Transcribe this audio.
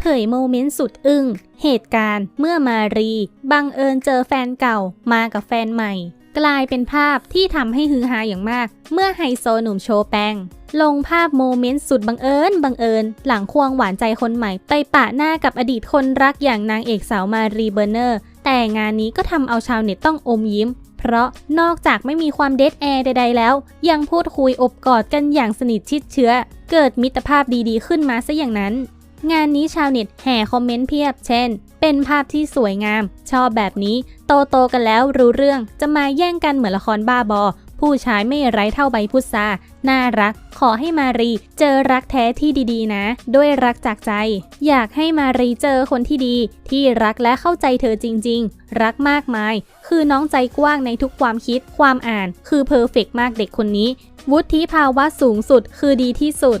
เผยโมเมนต์สุดอึ้ง เหตุการณ์เมื่อมารี บังเอิญเจอแฟนเก่ามากับแฟนใหม่ กลายเป็นภาพที่ทำให้ฮือฮาอย่างมาก เมื่อไฮโซหนุ่มโชว์แปงลงภาพโมเมนต์สุดบังเอิญบังเอิญ หลังควงหวานใจคนใหม่ ไปปะหน้ากับอดีตคนรักอย่างนางเอกสาวมารีเบอร์เนอร์ แต่งานนี้ก็ทำเอาชาวเน็ตต้องอมยิ้ม เพราะนอกจากไม่มีความเดทแอร์ใด ๆ แล้ว ยังพูดคุยอบกอดกันอย่างสนิทชิดเชื้อ เกิดมิตรภาพดีๆ ขึ้นมาซะอย่างนั้น งานนี้ชาวเน็ตแห่คอมเมนต์เพียบ เช่น เป็นภาพที่สวยงาม ชอบแบบนี้ โตโตกันแล้วรู้เรื่อง จะมาแย่งกันเหมือนละครบ้าบอ ผู้ชายไม่ไร้เท่าใบพุทราน่ารัก ขอให้มารีเจอรักแท้ที่ดีๆ นะ ด้วยรักจากใจ อยากให้มารีเจอคนที่ดี ที่รักและเข้าใจเธอจริง ๆ รักมากมาย คือน้องใจกว้างในทุกความคิด ความอ่าน คือเพอร์เฟกต์มากเด็กคนนี้ วุฒิภาวะสูงสุด คือดีที่สุด